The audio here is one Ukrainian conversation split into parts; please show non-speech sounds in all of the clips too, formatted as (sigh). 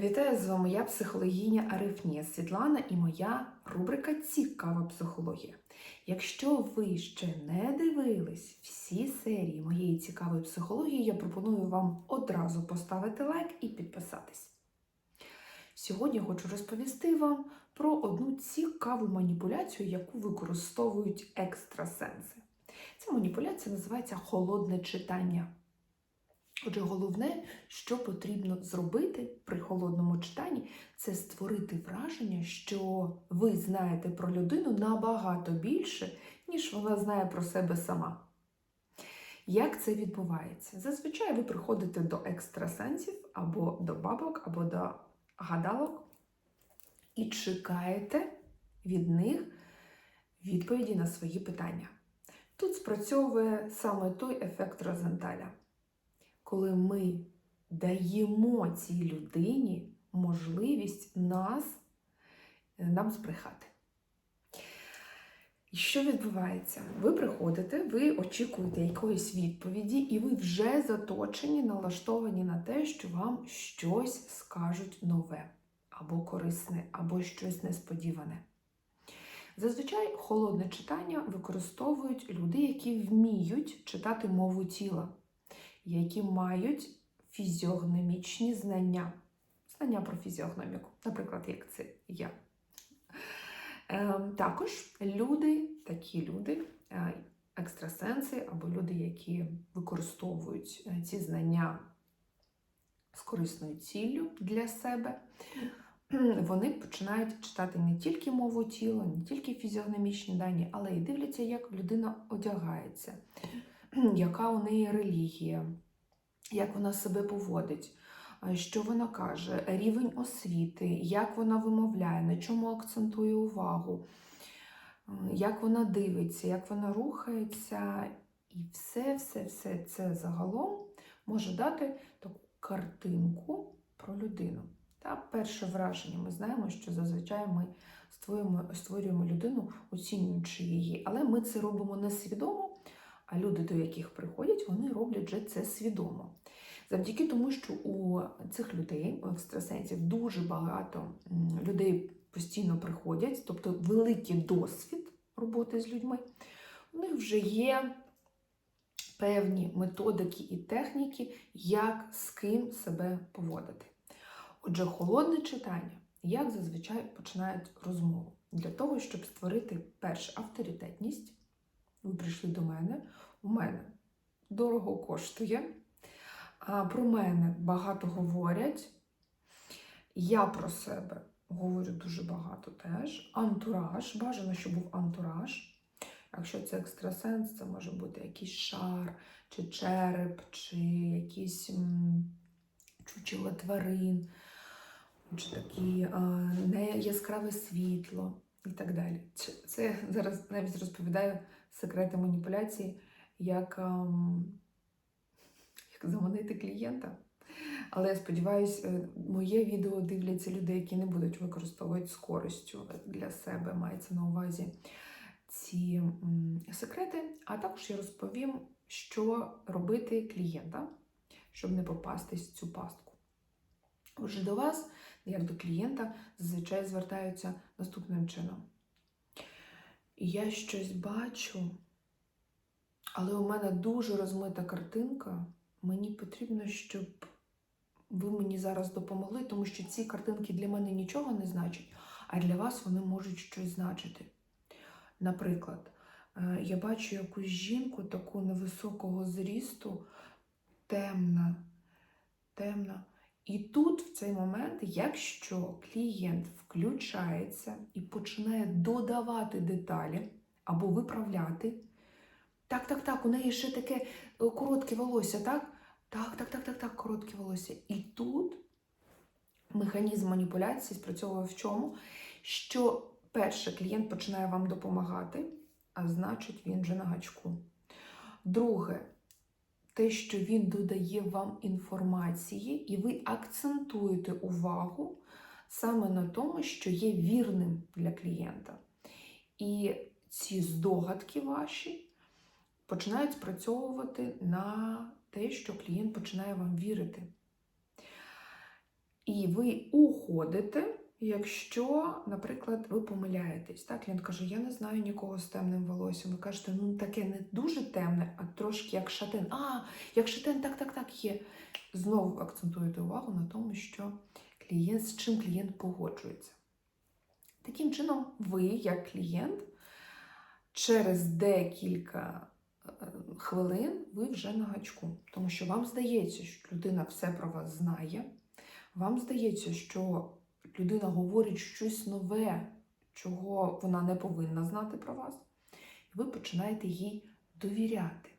Вітаю з вами я, психологиня Арифнія Світлана і моя рубрика Цікава психологія. Якщо ви ще не дивились всі серії моєї цікавої психології, я пропоную вам одразу поставити лайк і підписатись. Сьогодні хочу розповісти вам про одну цікаву маніпуляцію, яку використовують екстрасенси. Ця маніпуляція називається холодне читання. Отже, головне, що потрібно зробити при холодному читанні, це створити враження, що ви знаєте про людину набагато більше, ніж вона знає про себе сама. Як це відбувається? Зазвичай ви приходите до екстрасенсів або до бабок, або до гадалок і чекаєте від них відповіді на свої питання. Тут спрацьовує саме той ефект Розенталя коли ми даємо цій людині можливість нас, нам збрехати. І що відбувається? Ви приходите, ви очікуєте якоїсь відповіді, і ви вже заточені, налаштовані на те, що вам щось скажуть нове, або корисне, або щось несподіване. Зазвичай холодне читання використовують люди, які вміють читати мову тіла які мають фізіогномічні знання. Знання про фізіогноміку, наприклад, як це я. Ем, також люди, такі люди, е, екстрасенси або люди, які використовують е, ці знання з корисною ціллю для себе, (clears throat) вони починають читати не тільки мову тіла, не тільки фізіогномічні дані, але й дивляться, як людина одягається яка у неї релігія, як вона себе поводить, що вона каже, рівень освіти, як вона вимовляє, на чому акцентує увагу, як вона дивиться, як вона рухається. І все-все-все це загалом може дати таку картинку про людину. Та перше враження, ми знаємо, що зазвичай ми створюємо, створюємо людину, оцінюючи її, але ми це робимо несвідомо, а люди, до яких приходять, вони роблять вже це свідомо. Завдяки тому, що у цих людей, у екстрасенсів, дуже багато людей постійно приходять, тобто великий досвід роботи з людьми, у них вже є певні методики і техніки, як з ким себе поводити. Отже, холодне читання, як зазвичай починають розмову для того, щоб створити перше авторитетність. Ви прийшли до мене, у мене дорого коштує, а про мене багато говорять. Я про себе говорю дуже багато теж. Антураж, бажано, щоб був антураж. Якщо це екстрасенс, це може бути якийсь шар, чи череп, чи якісь чучело тварин, чи такі а, світло і так далі. Це зараз навіть розповідаю секрети маніпуляції, як, ем, як заманити клієнта. Але я сподіваюся, моє відео дивляться люди, які не будуть використовувати з користю для себе, мається на увазі ці секрети. А також я розповім, що робити клієнта, щоб не попастись в цю пастку. Отже, до вас, як до клієнта, зазвичай звертаються наступним чином. Я щось бачу, але у мене дуже розмита картинка. Мені потрібно, щоб ви мені зараз допомогли, тому що ці картинки для мене нічого не значать, а для вас вони можуть щось значити. Наприклад, е, я бачу якусь жінку таку невисокого зрісту, темна, темна. І тут, в цей момент, якщо клієнт включається і починає додавати деталі або виправляти, так, так, так, у неї ще таке е, коротке волосся, так? Так, так, так, так, так, коротке волосся. І тут механізм маніпуляції спрацьовує в чому? Що перше, клієнт починає вам допомагати, а значить, він вже на гачку. Друге, те, що він додає вам інформації, і ви акцентуєте увагу саме на тому, що є вірним для клієнта. І ці здогадки ваші починають спрацьовувати на те, що клієнт починає вам вірити. І ви уходите, якщо, наприклад, ви помиляєтесь. Так, клієнт каже, я не знаю нікого з темним волоссям. Ви кажете, ну таке не дуже темне, а трошки як шатен. А, як шатен, так, так, так, є. Знову акцентуєте увагу на тому, що клієнт, з чим клієнт погоджується. Таким чином, ви, як клієнт, через декілька е, хвилин ви вже на гачку. Тому що вам здається, що людина все про вас знає. Вам здається, що людина говорить щось нове, чого вона не повинна знати про вас, і ви починаєте їй довіряти.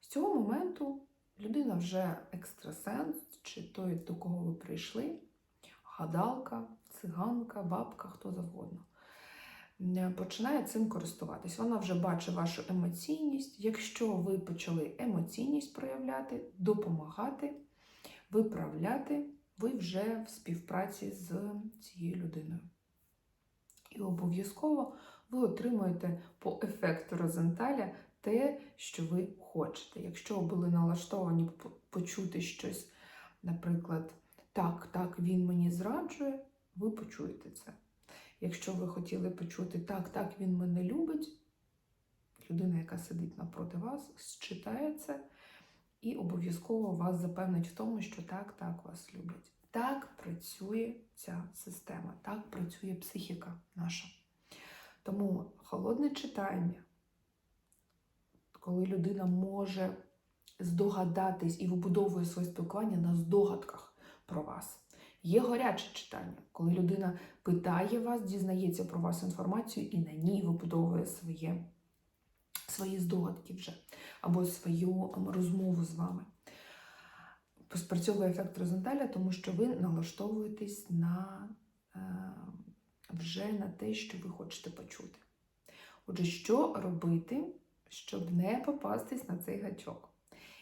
З цього моменту людина вже екстрасенс, чи той, до кого ви прийшли, гадалка, циганка, бабка, хто завгодно. е, Починає цим користуватись. Вона вже бачить вашу емоційність. Якщо ви почали емоційність проявляти, допомагати, виправляти, ви вже в співпраці з цією людиною. І обов'язково ви отримуєте по ефекту Розенталя те, що ви хочете. Якщо були налаштовані почути щось, наприклад, так, так, він мені зраджує, ви почуєте це. Якщо ви хотіли почути так, так, він мене любить, людина, яка сидить напроти вас, считає це і обов'язково вас запевнить в тому, що так, так вас люблять. Так працює ця система, так працює психіка наша. Тому холодне читання, коли людина може здогадатись і вибудовує своє спілкування на здогадках про вас. Є гаряче читання, коли людина питає вас, дізнається про вас інформацію і на ній вибудовує своє, свої здогадки вже або свою ем, розмову з вами. Спрацьовує ефект Розенталя, тому що ви налаштовуєтесь на е, вже на те, що ви хочете почути. Отже, що робити, щоб не попастись на цей гачок?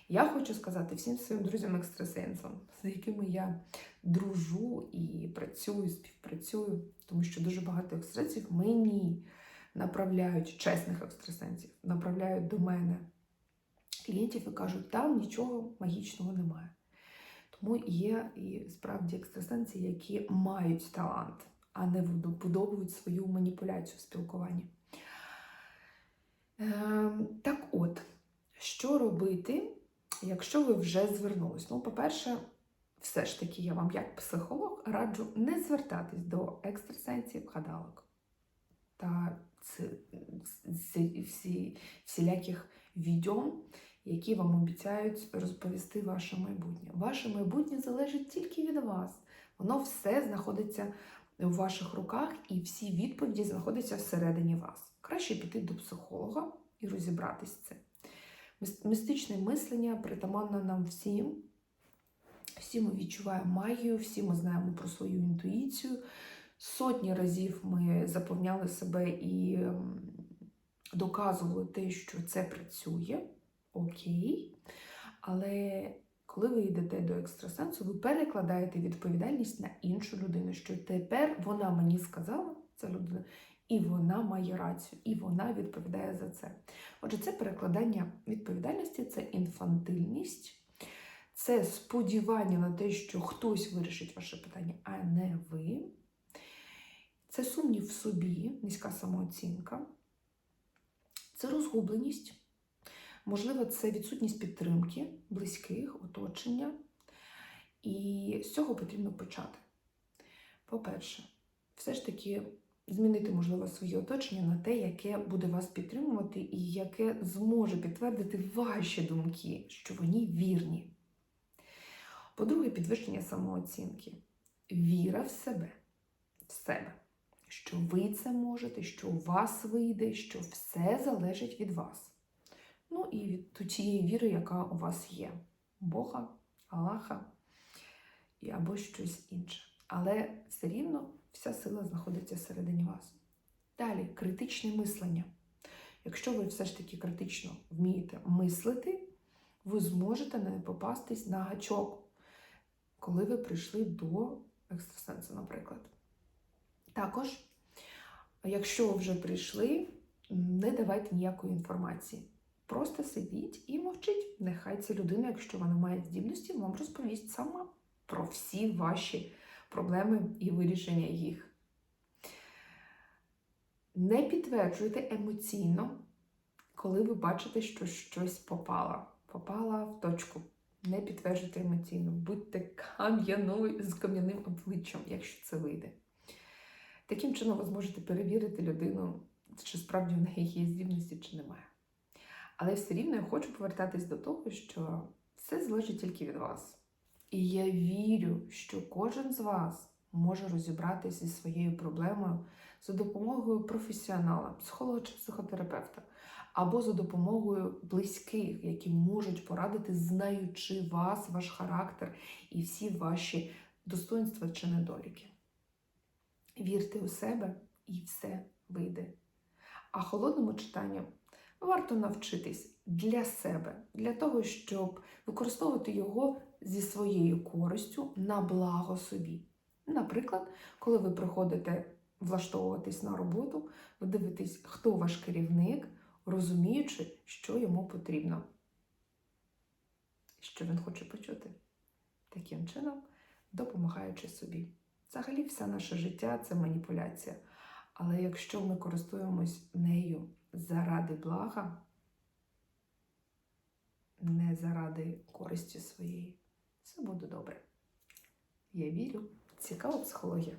Я хочу сказати всім своїм друзям-екстрасенсам, з якими я дружу і працюю, співпрацюю, тому що дуже багато екстрасенсів мені направляють, чесних екстрасенсів, направляють до мене клієнтів і кажуть, там нічого магічного немає. Тому є і справді екстрасенси, які мають талант, а не вбудовують свою маніпуляцію в спілкуванні. Ем, так от, що робити, якщо ви вже звернулись? Ну, по-перше, все ж таки, я вам, як психолог, раджу не звертатись до екстрасенсів, гадалок та всі, всіляких відьом, які вам обіцяють розповісти ваше майбутнє. Ваше майбутнє залежить тільки від вас. Воно все знаходиться у ваших руках, і всі відповіді знаходяться всередині вас. Краще піти до психолога і розібратись з цим. Містичне мислення притаманне нам всім. Всі ми відчуваємо магію, всі ми знаємо про свою інтуїцію. Сотні разів ми заповняли себе і ем, доказували те, що це працює. Окей. Але коли ви йдете до екстрасенсу, ви перекладаєте відповідальність на іншу людину, що тепер вона мені сказала, ця людина, і вона має рацію, і вона відповідає за це. Отже, це перекладання відповідальності, це інфантильність, це сподівання на те, що хтось вирішить ваше питання, а не ви. Це сумнів в собі, низька самооцінка, це розгубленість. Можливо, це відсутність підтримки близьких, оточення. І з цього потрібно почати. По-перше, все ж таки змінити, можливо, своє оточення на те, яке буде вас підтримувати і яке зможе підтвердити ваші думки, що вони вірні. По-друге, підвищення самооцінки. Віра в себе, в себе, що ви це можете, що у вас вийде, що все залежить від вас. Ну і від тієї віри, яка у вас є: Бога, Аллаха або щось інше. Але все рівно вся сила знаходиться всередині вас. Далі критичне мислення. Якщо ви все ж таки критично вмієте мислити, ви зможете не попастись на гачок, коли ви прийшли до екстрасенсу, наприклад. Також, якщо вже прийшли, не давайте ніякої інформації. Просто сидіть і мовчіть. Нехай ця людина, якщо вона має здібності, вам розповість сама. про всі ваші проблеми і вирішення їх. Не підтверджуйте емоційно, коли ви бачите, що щось попало. Попала в точку. Не підтверджуйте емоційно, будьте кам'яною з кам'яним обличчям, якщо це вийде. Таким чином ви зможете перевірити людину, чи справді в неї є здібності, чи немає. Але все рівно я хочу повертатись до того, що все залежить тільки від вас. І я вірю, що кожен з вас може розібратися зі своєю проблемою за допомогою професіонала, психолога чи психотерапевта, або за допомогою близьких, які можуть порадити, знаючи вас, ваш характер і всі ваші достоинства чи недоліки. Вірте у себе і все вийде. А холодному читанню варто навчитись для себе, для того, щоб використовувати його зі своєю користю на благо собі. Наприклад, коли ви приходите влаштовуватись на роботу, ви дивитесь, хто ваш керівник, розуміючи, що йому потрібно, що він хоче почути. Таким чином, допомагаючи собі. Взагалі, все наше життя це маніпуляція. Але якщо ми користуємось нею заради блага, не заради користі своєї, все буде добре. Я вірю, цікава психологія.